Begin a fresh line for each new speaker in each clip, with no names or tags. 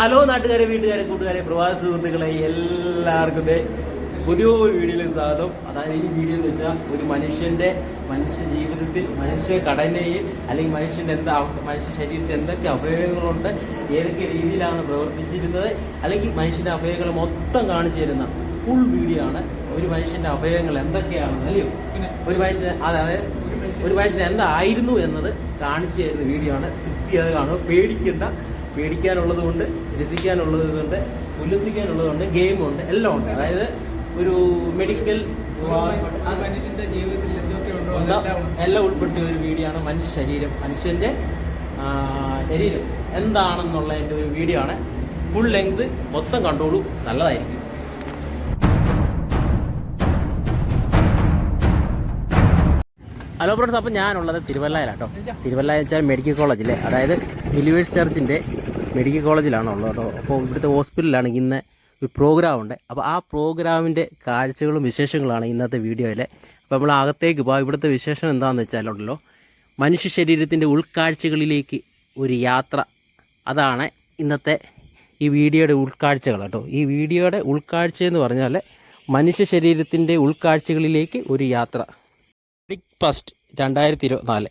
Hello നാട്ടുകാരെ വീട്ടുകാരെ കൂട്ടുകാരെ പ്രവാസ സുഹൃത്തുക്കളെ എല്ലാവർക്കും പുതിയൊരു വീഡിയോയിൽ സ്വാഗതം. അതായത് ഈ വീഡിയോ എന്ന് വെച്ചാൽ ഒരു മനുഷ്യന്റെ മനുഷ്യ ജീവിതത്തിൽ മനുഷ്യ ഘടനയിൽ അല്ലെങ്കിൽ മനുഷ്യന്റെ എന്താ മനുഷ്യ ശരീരത്തിൽ എന്തൊക്കെ അവയവങ്ങളുണ്ട് ഏതൊക്കെ രീതിയിലാണ് പ്രവർത്തിച്ചിരുന്നത് അല്ലെങ്കിൽ മനുഷ്യന്റെ അവയവങ്ങൾ മൊത്തം കാണിച്ചു തരുന്ന ഫുൾ വീഡിയോ ആണ്. ഒരു മനുഷ്യന്റെ അവയവങ്ങൾ എന്തൊക്കെയാണ് അല്ലയോ? ഒരു മനുഷ്യന് അതായത് ഒരു മനുഷ്യൻ എന്തായിരുന്നു എന്നത് കാണിച്ചു തരുന്ന വീഡിയോ ആണ്. സിപ്പി അത് കാണുക. പേടിക്കണ്ട. പേടിക്കാനുള്ളത് കൊണ്ട് രസിക്കാനുള്ളത് കൊണ്ട് ഉല്ലസിക്കാനുള്ളത് കൊണ്ട് ഗെയിമുണ്ട് എല്ലാം ഉണ്ട് അതായത് ഒരു മെഡിക്കൽ
മനുഷ്യന്റെ ജീവിതത്തിൽ എന്തൊക്കെ ഉണ്ടോ
എല്ലാം ഉൾപ്പെടുത്തിയ ഒരു വീഡിയോ ആണ് മനുഷ്യ ശരീരം. മനുഷ്യന്റെ ശരീരം ശരീരം എന്താണെന്നുള്ളതിന്റെ ഒരു വീഡിയോ ആണ്. ഫുൾ ലെങ്ത് മൊത്തം കണ്ടോളൂ. നല്ലതായിരിക്കും. ഹലോ ഫ്രണ്ട്സ് അപ്പോൾ ഞാനുള്ളത് തിരുവല്ലയിലാട്ടോ തിരുവല്ല വെച്ചാൽ മെഡിക്കൽ കോളേജിലെ അതായത് യൂണിവേഴ്സ് ചർച്ചിന്റെ മെഡിക്കൽ കോളേജിലാണോ ഉള്ളത് കേട്ടോ? അപ്പോൾ ഇവിടുത്തെ ഹോസ്പിറ്റലിലാണ് ഇന്ന് ഒരു പ്രോഗ്രാം ഉണ്ട് അപ്പോൾ ആ പ്രോഗ്രാമിന്റെ കാഴ്ചകളും വിശേഷങ്ങളാണ് ഇന്നത്തെ വീഡിയോയിൽ അപ്പോൾ നമ്മൾ അകത്തേക്ക് പോകാം ഇവിടുത്തെ വിശേഷം എന്താണെന്ന് വെച്ചാലുണ്ടല്ലോ മനുഷ്യ ശരീരത്തിന്റെ ഉൾക്കാഴ്ചകളിലേക്ക് ഒരു യാത്ര. അതാണ് ഇന്നത്തെ ഈ വീഡിയോയുടെ ഉൾക്കാഴ്ചകൾ കേട്ടോ. ഈ വീഡിയോയുടെ ഉൾക്കാഴ്ച എന്ന് പറഞ്ഞാൽ മനുഷ്യ ശരീരത്തിന്റെ ഉൾക്കാഴ്ചകളിലേക്ക് ഒരു യാത്ര. ബിഗ് ഫസ്റ്റ് രണ്ടായിരത്തി ഇരുപത്തിനാല്.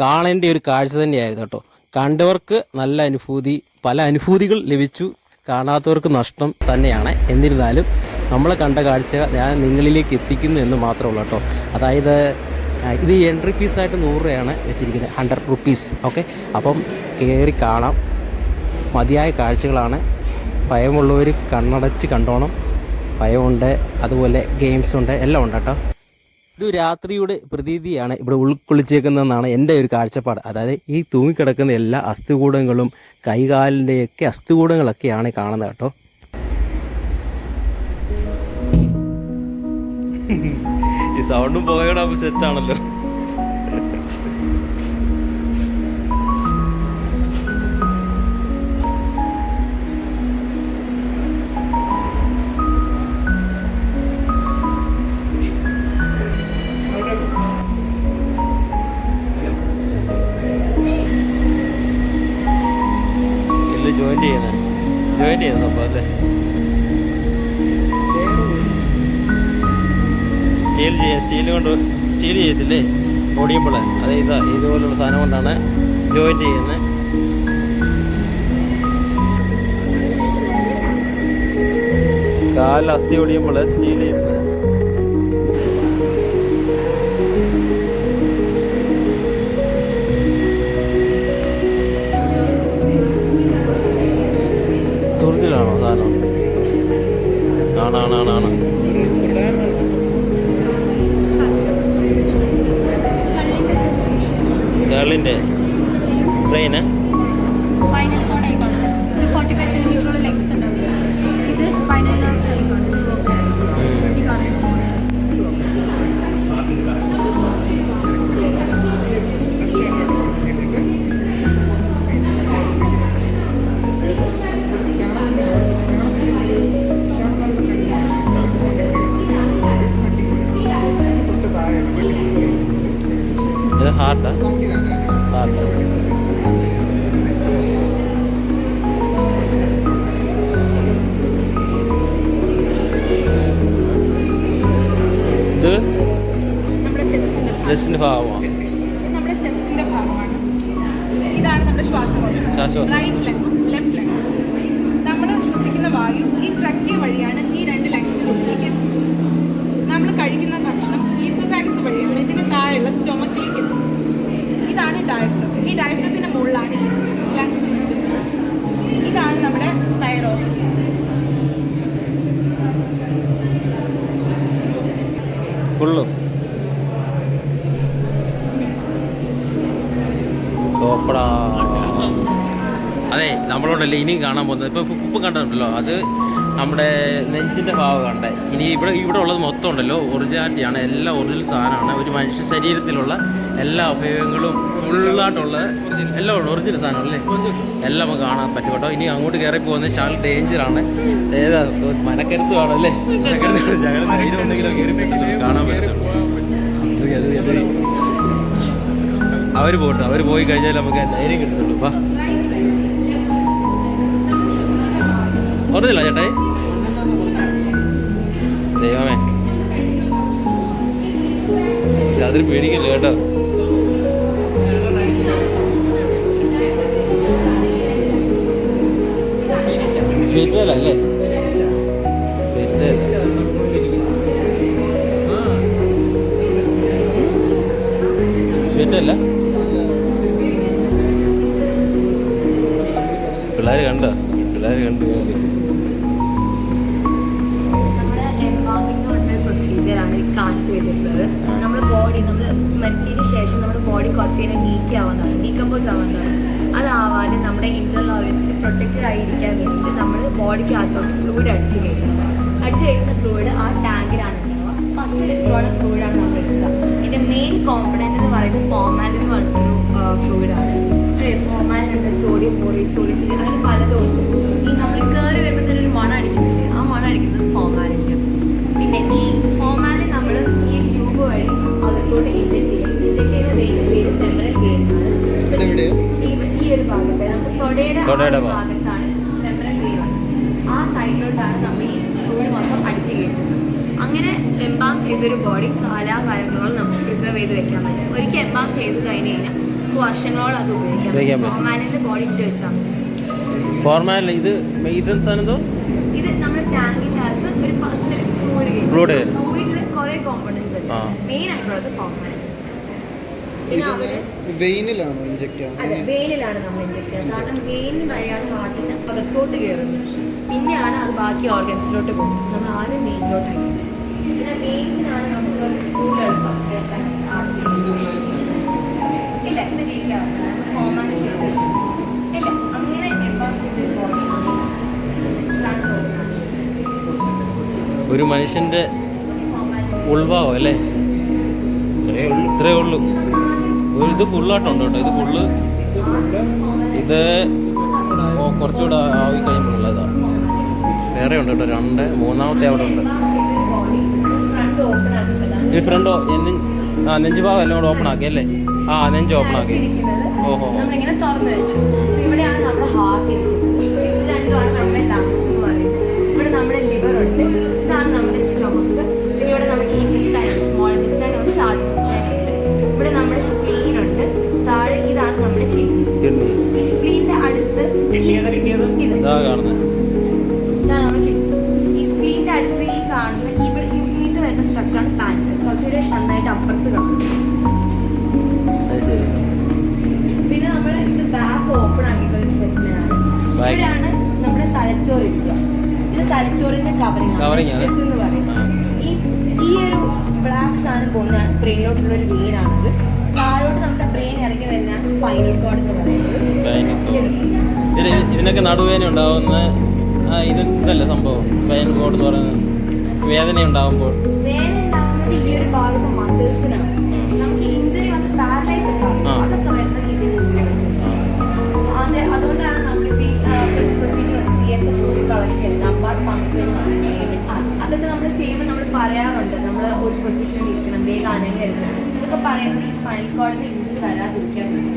കാണേണ്ട ഒരു കാഴ്ച തന്നെയായിരുന്നു കേട്ടോ. കണ്ടവർക്ക് നല്ല അനുഭൂതി പല അനുഭൂതികൾ ലഭിച്ചു. കാണാത്തവർക്ക് നഷ്ടം തന്നെയാണ്. എന്നിരുന്നാലും നമ്മൾ കണ്ട കാഴ്ച ഞാൻ നിങ്ങളിലേക്ക് എത്തിക്കുന്നു എന്ന് മാത്രമേ ഉള്ളൂ കേട്ടോ. അതായത് ഇത് എൻട്രി പീസായിട്ട് നൂറ് രൂപയാണ് വെച്ചിരിക്കുന്നത്. ഹൺഡ്രഡ് റുപ്പീസ് ഓക്കെ അപ്പം കയറി കാണാം. മതിയായ കാഴ്ചകളാണ്. ഭയമുള്ളവർ കണ്ണടച്ച് കണ്ടോണം. ഭയമുണ്ട്. അതുപോലെ ഗെയിംസ് ഉണ്ട്. എല്ലാം ഉണ്ട് കേട്ടോ. ഒരു രാത്രിയുടെ പ്രതീതിയാണ് ഇവിടെ ഉൾക്കൊള്ളിച്ചേക്കുന്നതെന്നാണ് എന്റെ ഒരു കാഴ്ചപ്പാട്. അതായത് ഈ തൂങ്ങിക്കിടക്കുന്ന എല്ലാ അസ്ഥികൂടങ്ങളും കൈകാലിന്റെയൊക്കെ അസ്ഥികൂടങ്ങളൊക്കെയാണ് കാണുന്നത് കേട്ടോ. ഈ സൗണ്ടും പുകയുടെ സെറ്റാണല്ലോ കൊണ്ട് സ്റ്റീൽ ചെയ്യത്തില്ലേ ഓടിയുമ്പോൾ അത് ഇതാ ഇതുപോലുള്ള സാധനം കൊണ്ടാണ് ജോയിൻ ചെയ്യുന്നത്. കാലിൽ അസ്ഥി ഒടിയുമ്പോൾ സ്റ്റീൽ ചെയ്യുന്നത്. തുറച്ചിലാണോ സാധനം?
ചെസ്റ്റിന്റെ
ഭാഗമാണ്.
ഇതാണ് നമ്മുടെ ശ്വാസകോശം.
ശ്വാസകോശം. കാണാൻ പോകുന്നത്. ഇപ്പോൾ ഉപ്പ് കണ്ടിട്ടുണ്ടല്ലോ. അത് നമ്മുടെ നെഞ്ചിന്റെ ഭാവം കണ്ടേ ഇനി ഇവിടെ ഇവിടെ ഉള്ളത് മൊത്തം ഉണ്ടല്ലോ. ഒറിജിനാലിറ്റിയാണ് എല്ലാ ഒറിജിനൽ സാധനമാണ്. ഒരു മനുഷ്യ ശരീരത്തിലുള്ള എല്ലാ അവയവങ്ങളും ഫുള്ളായിട്ടുള്ളത് എല്ലാം ഉണ്ട് ഒറിജിനൽ സാധനം അല്ലേ? എല്ലാം നമുക്ക് കാണാൻ പറ്റും കേട്ടോ. ഇനി അങ്ങോട്ട് കയറി പോകുന്നത് ചാൽ ഡേഞ്ചറാണ് ഏതാ മനക്കരുത്ത് ആണല്ലേ മനക്കരുത്ത് കാണാൻ പറ്റും. അവർ പോട്ടെ അവർ പോയി കഴിഞ്ഞാൽ നമുക്ക് ധൈര്യം കിട്ടുന്നുള്ളൂ വാ. ഓർമ്മയില്ല ചേട്ടായി. ദൈവമേ. അതിൽ പേടിക്കില്ല കേട്ടോ? സ്വീറ്റ് അല്ല? സ്വീറ്റ്. സ്വീറ്റ് അല്ല. പിള്ളേർ കണ്ട? പിള്ളേർ കണ്ടു.
ബോഡി നമ്മൾ മരിച്ചതിന് ശേഷം നമ്മുടെ ബോഡി കുറച്ച് കഴിഞ്ഞാൽ നീക്കി ആവുന്നതാണ് ഡീകമ്പോസ് ആവുന്നതാണ് അതാവാതെ നമ്മുടെ ഇന്റർണൽ ഓർഗൻസിന് പ്രൊട്ടക്റ്റഡ് ആയിരിക്കാൻ വേണ്ടിയിട്ട് നമ്മൾ ബോഡിക്ക് അകത്തോട്ട് ഫ്ലൂയിഡ് അടിച്ചു കയറ്റും. അടിച്ചു കഴിയുന്ന ഫ്ലൂയിഡ് ആ ടാങ്കിലാണ് പത്ത് ലിറ്ററോളം ഫ്ലൂയിഡാണ് നമ്മൾ എടുക്കുക. ഇതിന്റെ മെയിൻ കോമ്പണന്റ് എന്ന് പറയുന്നത് ഫോമാലിൻ എന്ന് പറഞ്ഞൊരു ഫ്ലൂയിഡാണ് അതെ ഫോമാലിൻ ഉണ്ട് സോഡിയം ബോറേറ്റ് സോഡിയം അങ്ങനെ പലതും ഉണ്ട്. ഈ നമ്മൾ കയറി വരുമ്പോൾ
ഫോർമാലില്ല ഇത് ഇത് സാധനം എന്തോ?
ഇത് നമ്മുടെ ടാങ്കിന്റെ അകത്ത് ഒരു പത്തിൽ ഫ്ലൂയിഡ്
Fluid.
ഫ്ലൂയിഡിൽ കുറെ കോമ്പണൻസ് ഉണ്ട്. മെയിൻ ആയിട്ടുള്ളത് ഫോർമാലിൻ പിന്നെ
വെയിനിലാണോ ഇഞ്ചെക്ട്
അതെ വെയിനിലാണ് നമ്മൾ ഇഞ്ചെക്ട് ചെയ്യുന്നത് കാരണം വെയിൻ വഴിയാണ് ഹാർട്ടിന് അകത്തോട്ട് കയറുന്നത്. പിന്നെയാണ് അത് ബാക്കി ഓർഗൻസിലോട്ട് പോകുന്നത്. നമ്മൾ ആദ്യം വെയിനിലോട്ടാണ് പിന്നെ വെയിൻസിനാണ് നമുക്ക് കൂടുതൽ എളുപ്പം. ഇല്ല പിന്നെ ലീക്കാവില്ല ഫോർമാലിൻ
ഒരു മനുഷ്യന്റെ ഉൾവാവോ അല്ലേ? ഇത്രേ ഉള്ളൂ. ഒരു ഇത് ഫുള്ളായിട്ടുണ്ട് കേട്ടോ? ഇത് ഫുള്ള് ഇത് ഓ കുറച്ചുകൂടെ ആവി കഴിയുമ്പോഴുള്ളതാ. വേറെ ഉണ്ട് കേട്ടോ രണ്ട് മൂന്നാമത്തെ അവിടെ ഉണ്ട്. ഈ ഫ്രണ്ട് ആ നെഞ്ച് ഭാഗം എല്ലാം കൂടെ ഓപ്പൺ ആക്കി അല്ലേ? ആ നെഞ്ച് ഓപ്പൺ ആക്കി. ഓഹോ. ഇതിനൊക്കെ നടുവേദന ഉണ്ടാവുന്ന ഇത് ഇതല്ലേ സംഭവം. സ്പൈനൽ കോഡ് എന്ന് പറയുന്നത് വേദന
ഉണ്ടാവുമ്പോൾ. നമുക്ക് അതൊക്കെ നമ്മൾ ചെയ്യുമ്പോൾ നമ്മൾ പറയാറുണ്ട്. നമ്മൾ ഒരു പൊസിഷനിൽ ഇരിക്കണം. വേഗം അനങ്ങരുത്. ഇതൊക്കെ പറയുന്നത് ഈ സ്പൈൻ കോഡിന് ഇഞ്ചുറി വരാതിരിക്കാൻ വേണ്ടി.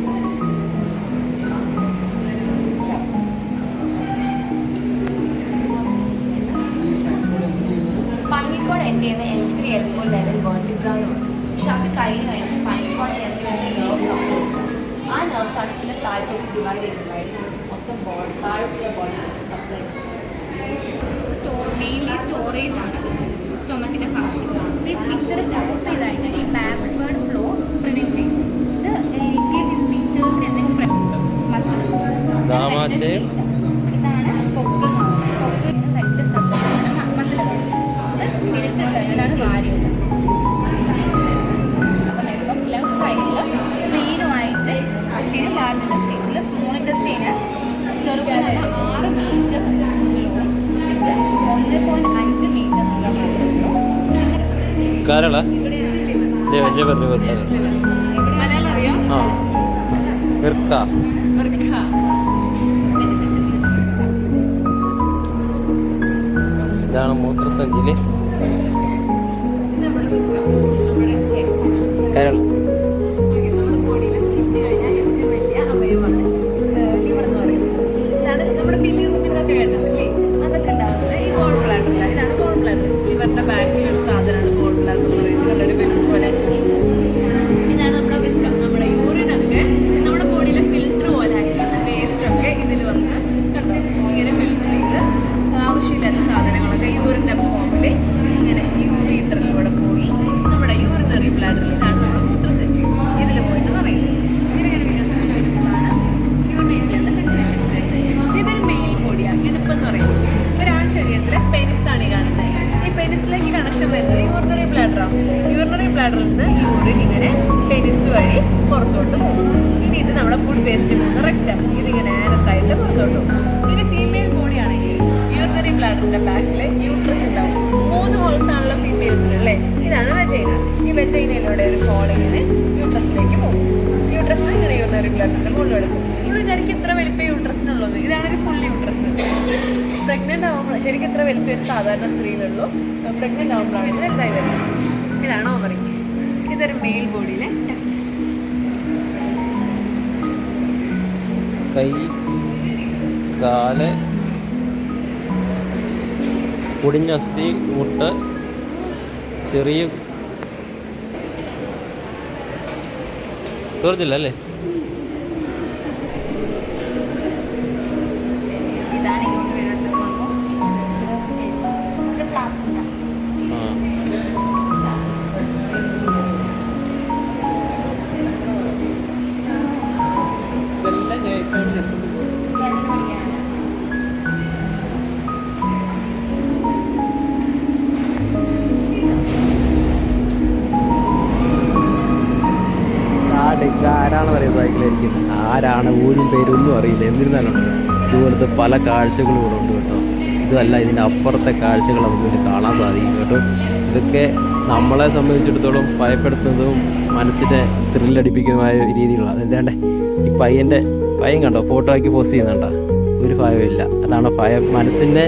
ചെയ്യുന്ന L three L four level vertebra എന്ന് പറയും പക്ഷെ അത് കഴിഞ്ഞ് കഴിഞ്ഞാൽ സ്പൈൻ കോഡ് ചെയ്യുന്ന നെർവ്സ് ആണ്. ആ നെർവ്സ് ആണ് പിന്നെ താഴത്തോട്ട് ഡിവൈഡ് ചെയ്തിട്ടുണ്ടായിട്ട് മൊത്തം body താഴത്തുള്ള body supply
store mainly storage ആണ് സ്റ്റൊമക്കിന്റെ ഫംഗ്ഷൻ ഈ സ്പിക്ചർ ക്ലോസ് ചെയ്ത് കഴിഞ്ഞാൽ ഈ ബാക്ക്വേർഡ് ഫ്ലോ പ്രിവെന്റ് ചെയ്യും ഇത് ഇൻ കേസ് ഈ സ്പിക്ചേഴ്സിന് എന്തെങ്കിലും മസിൽ
കാരള
മലയാളം അറിയാം
ആ. ഇതാണ്
മൂത്രസഞ്ചിയിൽ
കരൾ
പെനിസിലേക്ക് കണക്ഷൻ വരുന്നത്. യൂറിനറി ബ്ലാഡറാണ് യൂറിനറി
ബ്ലാഡറിൽ നിന്ന് യൂറിൻ ഇങ്ങനെ പെനിസ് വഴി പുറത്തോട്ട് പോകും ഇനി ഇത് നമ്മുടെ ഫുഡ് വേസ്റ്റ് പോകുന്ന റെക്റ്റർ ഇതിങ്ങനെ ആനസായിട്ട് പുറത്തോട്ട് പോകും ഇനി ഫീമെയിൽ ബോഡിയാണെങ്കിൽ യൂറിനറി ബ്ലാഡറിന്റെ ബാക്കിൽ യൂട്രസ് ഉണ്ടാവും. മൂന്ന് ഹോൾസ് ആണുള്ള ഫീമെയിൽസിന് അല്ലേ? ഇതാണ് വെജൈന ഈ വെജൈനയിലൂടെ ഒരു ഹോൾ ഇങ്ങനെ യൂട്രസിലേക്ക് പോകും യൂട്രസ് ഇങ്ങനെ യൂറിനറി ബ്ലാഡറിന്റെ മുകളിലെടുക്കും എടുക്കും ഇത്ര വലിപ്പം യൂട്രസിനുള്ളത് ഇതാണ് ഒരു ഫുൾ യൂട്രസ് പ്രഗ്നന്റ് ആവുമ്പോൾ ശരിക്കും ഇത്ര വലിപ്പം ഒരു സാധാരണ സ്ത്രീയിലുള്ളൂ. പ്രഗ്നന്റ് ആവുമ്പോഴാണ് ഇത് വലുതായി വരുന്നത്. ഇതാണ് ഓവറി ഇതൊരു മെയിൽ ബോഡിയിലെ ടെസ്റ്റസ്
കാൽ കുടിഞ്ഞസ്ഥി മുട്ട് ചെറിയ തീർന്നില്ല അല്ലേ? ആരാണ് പറയുക സൈക്കിളായിരിക്കും ആരാണ് ഊരും പേരൊന്നും അറിയില്ല. എന്നിരുന്നാലും ഇതുപോലത്തെ പല കാഴ്ചകളും ഇവിടെ ഉണ്ട് കേട്ടോ. ഇതല്ല ഇതിന്റെ അപ്പുറത്തെ കാഴ്ചകൾ നമുക്ക് കാണാൻ സാധിക്കും കേട്ടോ. ഇതൊക്കെ നമ്മളെ സംബന്ധിച്ചിടത്തോളം ഭയപ്പെടുത്തുന്നതും മനസ്സിനെ ത്രില്ലടിപ്പിക്കുന്നതുമായ രീതിയിലുള്ള അതെന്താണ് ഈ പയ്യന്റെ പയ്യൻ കണ്ടോ ഫോട്ടോ ആക്കി പോസ്റ്റ് ചെയ്യുന്നുണ്ടോ? ഒരു ഭയമില്ല അതാണ് ഭയം. മനസ്സിന്റെ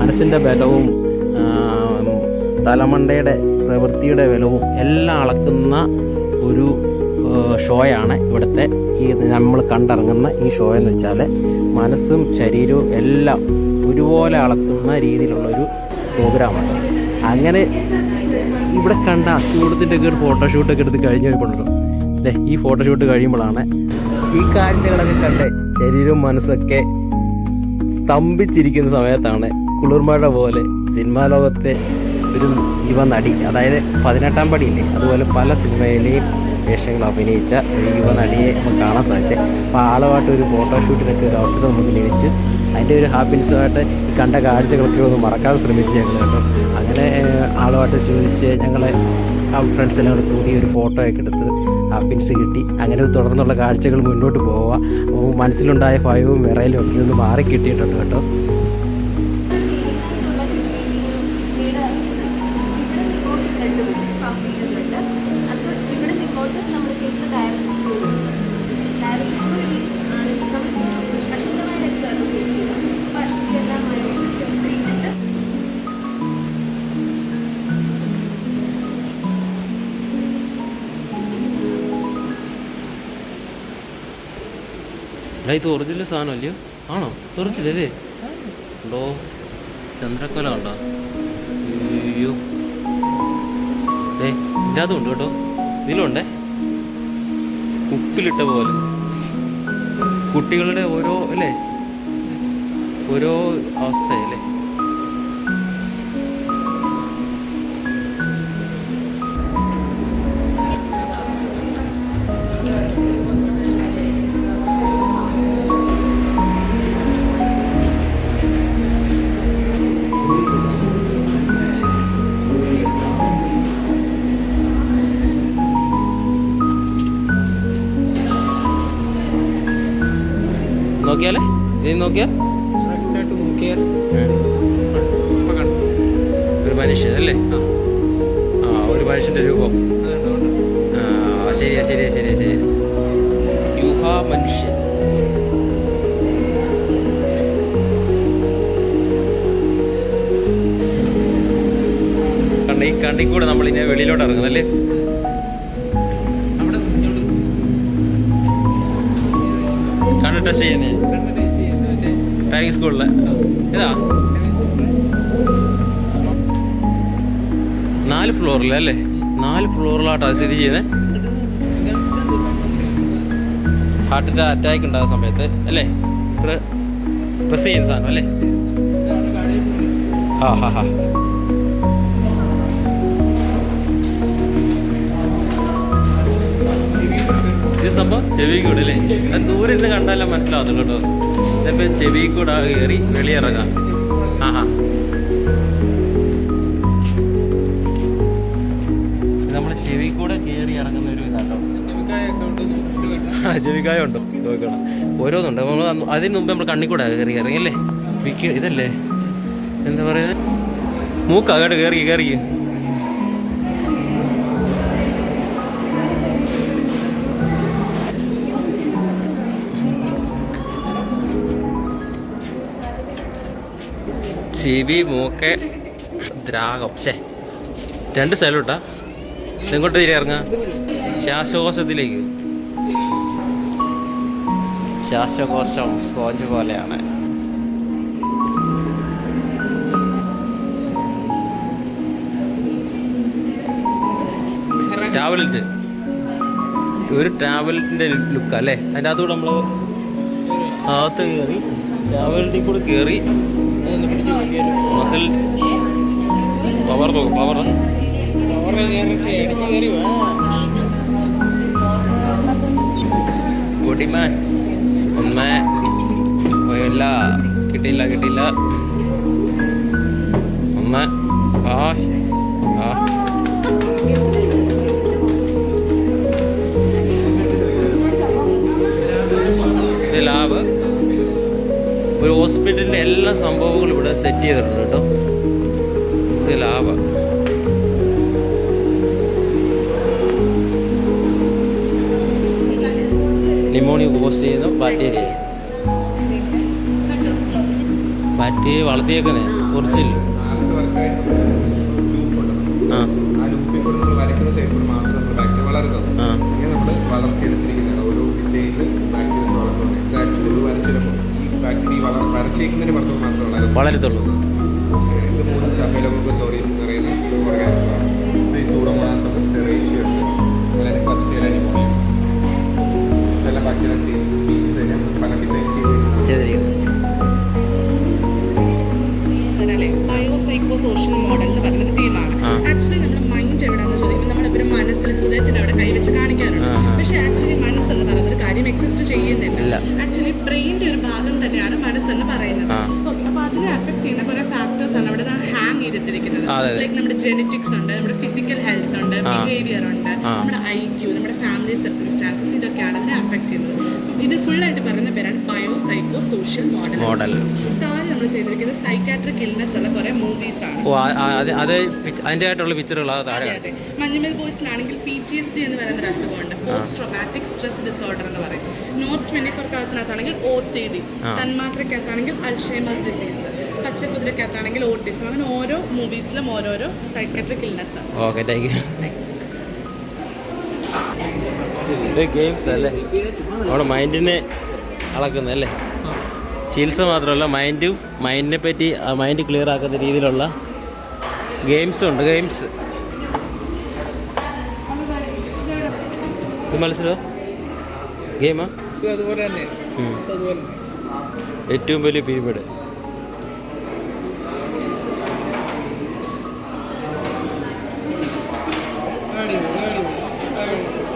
മനസ്സിന്റെ ബലവും തലമണ്ടയുടെ പ്രവൃത്തിയുടെ ബലവും എല്ലാം അളക്കുന്ന ഒരു ഷോയാണ് ഇവിടുത്തെ. ഈ നമ്മൾ കണ്ടിറങ്ങുന്ന ഈ ഷോ എന്ന് വെച്ചാൽ മനസ്സും ശരീരവും എല്ലാം ഒരുപോലെ അളക്കുന്ന രീതിയിലുള്ളൊരു പ്രോഗ്രാമാണ്. അങ്ങനെ ഇവിടെ കണ്ട അസ്ഥികൂടത്തിന്റെ ഒക്കെ ഒരു ഫോട്ടോഷൂട്ടൊക്കെ എടുത്ത് കഴിഞ്ഞ് കഴിയുമ്പോഴല്ലോ ദേ ഈ ഫോട്ടോഷൂട്ട് കഴിയുമ്പോഴാണ് ഈ കാഴ്ചകളൊക്കെ കണ്ട് ശരീരവും മനസ്സൊക്കെ സ്തംഭിച്ചിരിക്കുന്ന സമയത്താണ് കുളിർമഴ പോലെ സിനിമാ ലോകത്തെ ഒരു യുവ നടി അതായത് പതിനെട്ടാം പടിയില്ലേ അതുപോലെ പല സിനിമയിലെയും വേഷങ്ങൾ അഭിനയിച്ച യുവ നടിയെ നമുക്ക് കാണാൻ സാധിച്ചത് അപ്പോൾ ആളുമായിട്ട് ഒരു ഫോട്ടോഷൂട്ടിനൊക്കെ ഒരു അവസരം നമുക്ക് ലഭിച്ചു. അതിന്റെ ഒരു ഹാപ്പിനെസ്സുമായിട്ട് ഈ കണ്ട കാഴ്ചകളൊക്കെ ഒന്ന് മറക്കാൻ ശ്രമിച്ചു ഞങ്ങൾ കേട്ടോ. അങ്ങനെ ആളുമായിട്ട് ചോദിച്ച് ഞങ്ങൾ ആ ഫ്രണ്ട്സ് എല്ലാം കൂടി ഒരു ഫോട്ടോ ഒക്കെ എടുത്ത് ഹാപ്പിനെസ് കിട്ടി. അങ്ങനെ തുടർന്നുള്ള കാഴ്ചകൾ മുന്നോട്ട് പോവുക. മനസ്സിലുണ്ടായ ഭയവും വിറയലും ഒക്കെ ഒന്ന് മാറി കിട്ടിയിട്ടുണ്ട് കേട്ടോ. അല്ല ഇത് ഒറിജിനൽ സാധനം അല്ലയോ? ആണോ? ഒറിജിനൽ അല്ലേ ഉണ്ടോ ചന്ദ്രക്കല ഉണ്ടോ അയ്യോ. ഏ ഉണ്ട് കേട്ടോ. ഇതിലുണ്ടേ. ഉപ്പിലിട്ട പോലെ. കുട്ടികളുടെ ഓരോ അല്ലേ? ഓരോ അവസ്ഥയല്ലേ? നോക്കിയാലേ? ഇത് നോക്കിയാൽ? ഒരു മനുഷ്യൻ അല്ലേ? ആ. ഒരു മനുഷ്യന്റെ രൂപം. ആ ശരിയാ ശരിയാ ശരിയാ ശരി യുഹ മനുഷ്യൻ. കണ്ണി കണ്ണി കൂടെ നമ്മൾ ഇനി വെളിയിലോട്ട് ഇറങ്ങുന്നല്ലേ കണ്ണ് ടേസ്റ്റ് ചെയ്യുന്ന. ഡ്രൈവിംഗ് സ്കൂളിലെ ഇതാ നാല് ഫ്ലോറിലല്ലേ നാല് ഫ്ലോറിലാട്ടോ സ്ഥിതി ചെയ്യുന്നത് ഹാർട്ടിന്റെ അറ്റാക്ക് ഉണ്ടാകുന്ന സമയത്ത് അല്ലേ? പ്രസ് ചെയ്യുന്ന സാധനം അല്ലേ? ആ ഹാ ഹാ. ഇത് സംഭവം ചെവി കൂടെ അല്ലേ ദൂരെ ഇന്ന് കണ്ടാലും മനസ്സിലാവത്തുള്ളൂ കേട്ടോ. ചിലപ്പോൾ ചെവി കൂടെ കയറി വെളിയിറങ്ങാം ആ ഹാ നമ്മൾ ചെവി കൂടെ കയറി ഇറങ്ങുന്ന ഒരു ഇതാട്ടോ. ചെവിക്കായ ഉണ്ടോ. നോക്കണം. ഓരോന്നുണ്ട്. നമ്മൾ അതിന് മുമ്പ് നമ്മൾ കണ്ണി കൂടെ കയറി ഇറങ്ങിയല്ലേ? വിക്ക് ഇതല്ലേ? എന്താ പറയുന്നത് മൂക്കാ കേട്ടോ കയറി കയറി ചെവി മൂക്ക് ദ്രാഗം. ശേ രണ്ട് സ്ഥലം ഇട്ടാ ഇതെങ്ങോട്ട് തിരി ഇറങ്ങാ? ശ്വാസകോശത്തിലേക്ക്. ശ്വാസകോശം സ്പോഞ്ച് പോലെയാണ്. ടാബ്ലറ്റ്. ഒരു ടാബ്ലറ്റിന്റെ ലുക്ക് അല്ലേ? അതിന്റെ അകത്തൂടെ നമ്മൾ അകത്ത് കയറി ടാബ്ലറ്റിൽ കൂടെ കയറി മസിൽ പവർ നോക്കും പവർ പൊടിമാൻ ഒന്ന് ഇല്ല കിട്ടിയില്ല കിട്ടിയില്ല. ഒന്ന് ആ. ഒരു ഹോസ്പിറ്റലിന്റെ എല്ലാ സംഭവങ്ങളും ഇവിടെ സെറ്റ് ചെയ്തിട്ടുണ്ട് കേട്ടോ. ഇത് ലാഭ ന്യൂമോണിയ പോസ്റ്റ് ചെയ്യുന്നു. ബാക്ടീരിയ. ബാക്ടീരിയ വളർത്തിയേക്കുന്നേ. കുറച്ചില്ല? ആ.
കൂടെ വളർ വരച്ചേക്കുന്നതിന്
വളരത്തുള്ളൂ.
ഇത് മൂന്ന് സ്റ്റഫൈലോകോക്കസ് ഓറിയസ് എന്ന് പറയുന്ന ഓർഗാനിസമാണ് ഇത് സൂഡോമോണാസ് സെറേഷ്യ ഉണ്ട്. അല്ലെങ്കിൽ ക്ലബ്സിയല നിമോണിയം ഇതെല്ലാം ബാക്ടീരിയ സ്പീഷീസ് തന്നെ നമ്മൾ പല ഡിസൈൻ ചെയ്തിട്ടുണ്ട്.
ബയോസൈക്കോ സോഷ്യൽ മോഡൽ എന്ന് പറയുന്നത് മനസ്സിൽ ഹൃദയത്തിന്റെ അവിടെ കൈവച്ച് കാണിക്കാറുണ്ട്. പക്ഷെ ആക്ച്വലി മനസ്സെന്ന് പറയുന്ന ഒരു കാര്യം എക്സിസ്റ്റ് ചെയ്യുന്നില്ല ആക്ച്വലി ബ്രെയിനിന്റെ ഒരു ഭാഗം തന്നെയാണ് മനസ്സെന്ന് പറയുന്നത്. അപ്പൊ അതിനെ അഫക്ട് ചെയ്യുന്ന കുറെ ഫാക്ടേഴ്സ് ആണ് അവിടെ ഹാങ് ചെയ്തിട്ടിരിക്കുന്നത്. ലൈക്ക് നമ്മുടെ ജെനറ്റിക്സ് ഉണ്ട് നമ്മുടെ ഫിസിക്കൽ ഹെൽത്ത് ഉണ്ട് ബിഹേവിയർ ഉണ്ട് നമ്മുടെ ഐ ക്യൂ നമ്മുടെ ഫാമിലി സർക്കംസ്റ്റാൻസസ് ഇതൊക്കെയാണ് അതിനെ അഫക്ട് ചെയ്യുന്നത് ഇത് ഫുൾ ആയിട്ട് പറയുന്ന പേരാണ് ബയോസൈക്കോ സോഷ്യൽ മോഡൽ
മോഡൽ
താഴെ നമ്മൾ ചെയ്തിരിക്കുന്നത് സൈക്കാട്രിക് ഇൽനെസ് ഉള്ള കുറെ മൂവീസ് ആണ്.
ഓ അത് അത് അതിന്റെ ആയിട്ടുള്ള പിക്ചറുകൾ അതെ
അതെ. മഞ്ഞുമൽ ബോയ്സിലാണെങ്കിൽ പി ടി എസ് ഡി എന്ന് പറയുന്ന ഒരു അസുഖമുണ്ട്. പോസ്റ്റ് ട്രോമാറ്റിക് സ്ട്രെസ് ഡിസോർഡർ എന്ന് പറയും. നോർത്ത് ട്വന്റി ഫോർ കാലത്തിനകത്താണെങ്കിൽ ഒ സി ഡി. തന്മാത്രക്കകത്താണെങ്കിൽ അൽഷേമസ് ഡിസീസ് പച്ചക്കുതിരക്കകത്താണെങ്കിൽ ഓട്ടിസം അങ്ങനെ ഓരോ മൂവീസിലും ഓരോരോ psychiatric illness
okay thank you games അല്ലേ? നമ്മുടെ മൈൻഡിനെ അളക്കുന്നത് അല്ലേ ചികിത്സ മാത്രമല്ല മൈൻഡും മൈൻഡിനെ പറ്റി മൈൻഡ് ക്ലിയർ ആക്കുന്ന രീതിയിലുള്ള ഗെയിംസും ഉണ്ട്. ഗെയിംസ് മത്സരം ഗെയിമാ ഏറ്റവും വലിയ
അടിപൊളി.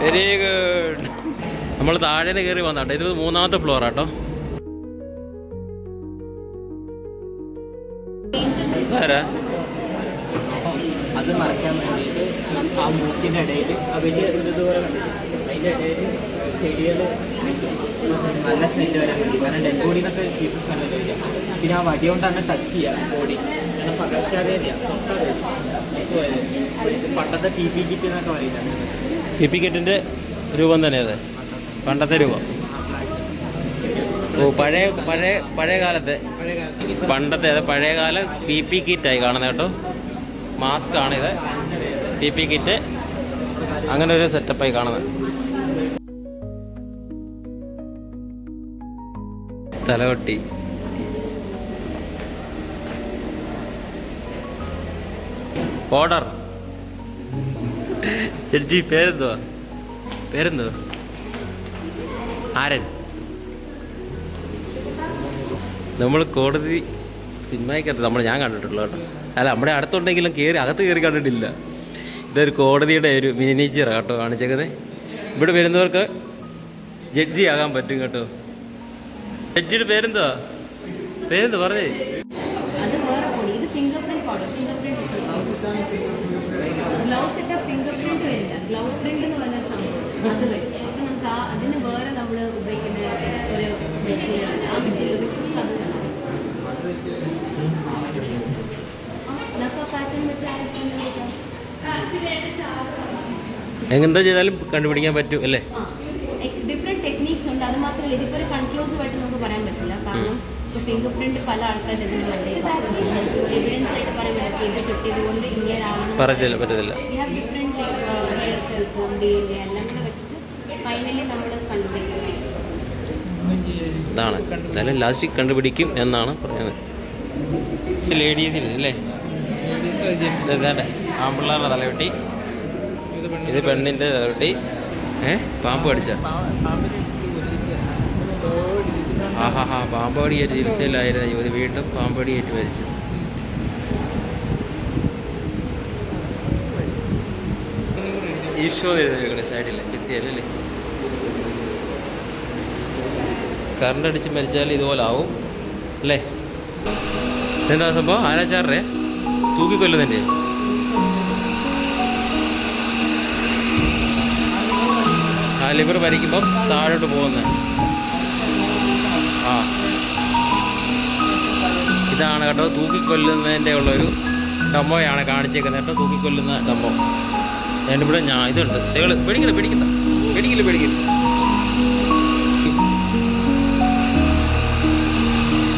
വെരി ഗുഡ് നമ്മൾ താഴേന്ന് കയറി വന്നാട്ടോ ഇത് മൂന്നാമത്തെ ഫ്ലോർ ആട്ടോ
അത് മറക്കാൻ വേണ്ടിയിട്ട് ആ മൂക്കിന്റെ ഇടയിൽ വലിയ ഒരു ഇതുപോലെ അതിന്റെ ഇടയിൽ ചെടികൾ നല്ല സ്മെല്ല് വരാൻ വേണ്ടി. കാരണം ഡെഡ് ബോഡി എന്നൊക്കെ ചീപ്പ് സ്മെല്ല് വരിക പിന്നെ ആ വടി കൊണ്ട് തന്നെ ടച്ച് ചെയ്യാം ബോഡി കാരണം പകർച്ചവ്യാധിയാണ് പണ്ടത്തെ ടി പി കിറ്റ് എന്നൊക്കെ പറയുന്നത്.
ഹിപ്പിക്കെറ്റിന്റെ രൂപം തന്നെ അത്. പണ്ടത്തെ രൂപം. പഴയ പഴയ പഴയ കാലത്തെ പണ്ടത്തെ പഴയ കാലം പി പി കിറ്റായി കാണുന്നത് കേട്ടോ. മാസ്ക് ആണ് ഇത്. P P kit. അങ്ങനെ ഒരു സെറ്റപ്പായി കാണുന്നത്. തലവട്ടി. ഓർഡർ ചേച്ചി പേരെന്തുവാ? പേരെന്തുവാ? ആരൻ. നമ്മൾ കോടതി സിനിമയ്ക്കകത്ത് നമ്മൾ ഞാൻ കണ്ടിട്ടുള്ളൂ കേട്ടോ. അല്ല നമ്മുടെ അടുത്തുണ്ടെങ്കിലും കയറി അകത്ത് കയറി കണ്ടിട്ടില്ല. ഇതൊരു കോടതിയുടെ ഒരു മിനിനേച്ചറാണ് കേട്ടോ കാണിച്ചേക്കുന്നത് ഇവിടെ വരുന്നവർക്ക് ജഡ്ജി ആകാൻ പറ്റും കേട്ടോ. ജഡ്ജിയുടെ പേരെന്തുവാ? പേരെന്ത് പറഞ്ഞേ
അത് വേറെ പൊടി ഇത് finger print powder finger print glove gloves ഇട്ട ഫിംഗർ പ്രിന്റ് വരില്ല ഗ്ലൗ പ്രിന്റ് എന്ന് പറഞ്ഞ സംഭവം അത് വരും അപ്പം നമുക്ക് ആ അതിന് വേറെ നമ്മൾ ഉപയോഗിക്കുന്ന ഒരു മെറ്റീരിയൽ ഉണ്ട് ആ മെറ്റീരിയൽ ഉപയോഗിച്ച് നമുക്ക് അത് കാണാം നമുക്ക് ആ പാറ്റേൺ വെച്ച്
എങ്ങനത്തെ ചെയ്താലും കണ്ടുപിടിക്കാൻ പറ്റും അല്ലേ?
ഡിഫറെന്റ് ടെക്നീക്സ് ഉണ്ട്. അത് മാത്രമല്ല ഇതിപ്പോ ഒരു കൺക്ലൂസീവ് ആയിട്ട് നമുക്ക് പറയാൻ പറ്റില്ല. കാരണം ഫിംഗർ പ്രിന്റ് പല ആൾക്കാരുടെ ഇതിലുണ്ട് എവിഡൻസ് ആയിട്ട് പറയാൻ പറ്റില്ല. ഇത് കിട്ടിയത് കൊണ്ട് ഇങ്ങനെ
പറ്റത്തില്ല
വി ഹാവ് ഡിഫറെന്റ് ഹെയർ സെൽസും ഡി എൻ എ എല്ലാം കൂടെ വെച്ചിട്ട് ഫൈനലി നമ്മൾ കണ്ടുപിടിക്കുന്നത്
ഇതാണ്. എന്തായാലും ലാസ്റ്റ് കണ്ടുപിടിക്കും എന്നാണ് പറയുന്നത്. ലേഡീസിൽ അല്ലേ? ഇതാണ്ട് ആമ്പിള്ളേരുടെ തലവെട്ടി.
ഇത് പെണ്ണ്
ഇത് പെണ്ണിന്റെ തലവെട്ടി. ഏ? പാമ്പ് കടിച്ച. ആഹാ ഹാ പാമ്പടിയേറ്റ് ചികിത്സയിലായിരുന്ന യുവതി വീണ്ടും പാമ്പടിയേറ്റ് മരിച്ചു. ഈശോ എഴുതി സൈഡിൽ കിട്ടിയല്ലേ കറണ്ട് അടിച്ച് മരിച്ചാൽ ഇതുപോലെ ആവും. അല്ലേ? എന്താ സംഭവം? ആരാച്ചാറേ തൂക്കിക്കൊല്ലുന്നതിന്റെ ആ ലിവർ മരിക്കുമ്പം താഴോട്ട് പോകുന്നത് ആ. ഇതാണ് കേട്ടോ തൂക്കിക്കൊല്ലുന്നതിന്റെ ഉള്ളൊരു ഡംബോയാണ് കാണിച്ചേക്കുന്നത് കേട്ടോ തൂക്കിക്കൊല്ലുന്ന ഡംബോ എന്റെ ഇവിടെ ഞാൻ ഇതുണ്ട്. നിങ്ങൾ പേടിക്കില്ല പേടിക്കണ്ട. പേടിക്കില്ല പേടിക്കില്ല.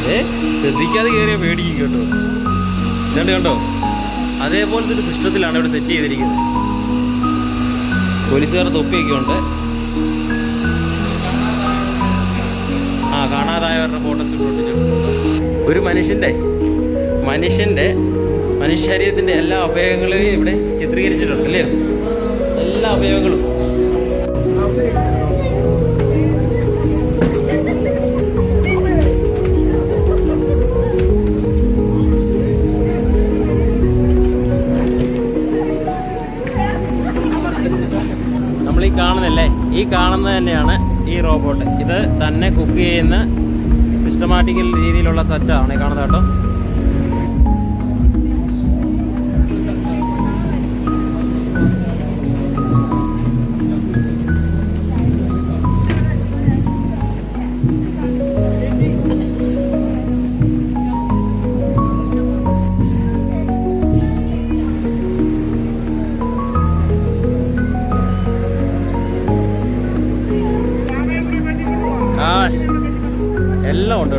ഏ? ശ്രദ്ധിക്കാതെ കയറിയ പേടിക്കും കേട്ടോ. ഇതുണ്ട് കണ്ടോ? അതേപോലത്തെ ഒരു സിസ്റ്റത്തിലാണ് ഇവിടെ സെറ്റ് ചെയ്തിരിക്കുന്നത്. പോലീസുകാർ തൊപ്പിയൊക്കെ ഉണ്ട് ആ കാണാതായവരുടെ ഫോട്ടോസ് ഒട്ടിച്ചിട്ടുണ്ട് ഒരു മനുഷ്യന്റെ മനുഷ്യന്റെ മനുഷ്യ ശരീരത്തിന്റെ എല്ലാ അവയവങ്ങളെയും ഇവിടെ ചിത്രീകരിച്ചിട്ടുണ്ട് അല്ലേ? എല്ലാ അവയവങ്ങളും. കാണുന്നല്ലേ ഈ കാണുന്നത് തന്നെയാണ് ഈ റോബോട്ട്. ഇത് തന്നെ കുക്ക് ചെയ്യുന്ന സിസ്റ്റമാറ്റിക്കൽ രീതിയിലുള്ള സെറ്റാണ് ഈ കാണുന്നത് കേട്ടോ.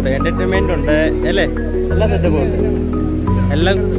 ഉണ്ട്. എന്റർടൈൻമെന്റ് ഉണ്ട്. അല്ലേ? എല്ലാം സെറ്റപ്പും ഉണ്ട്. എല്ലാം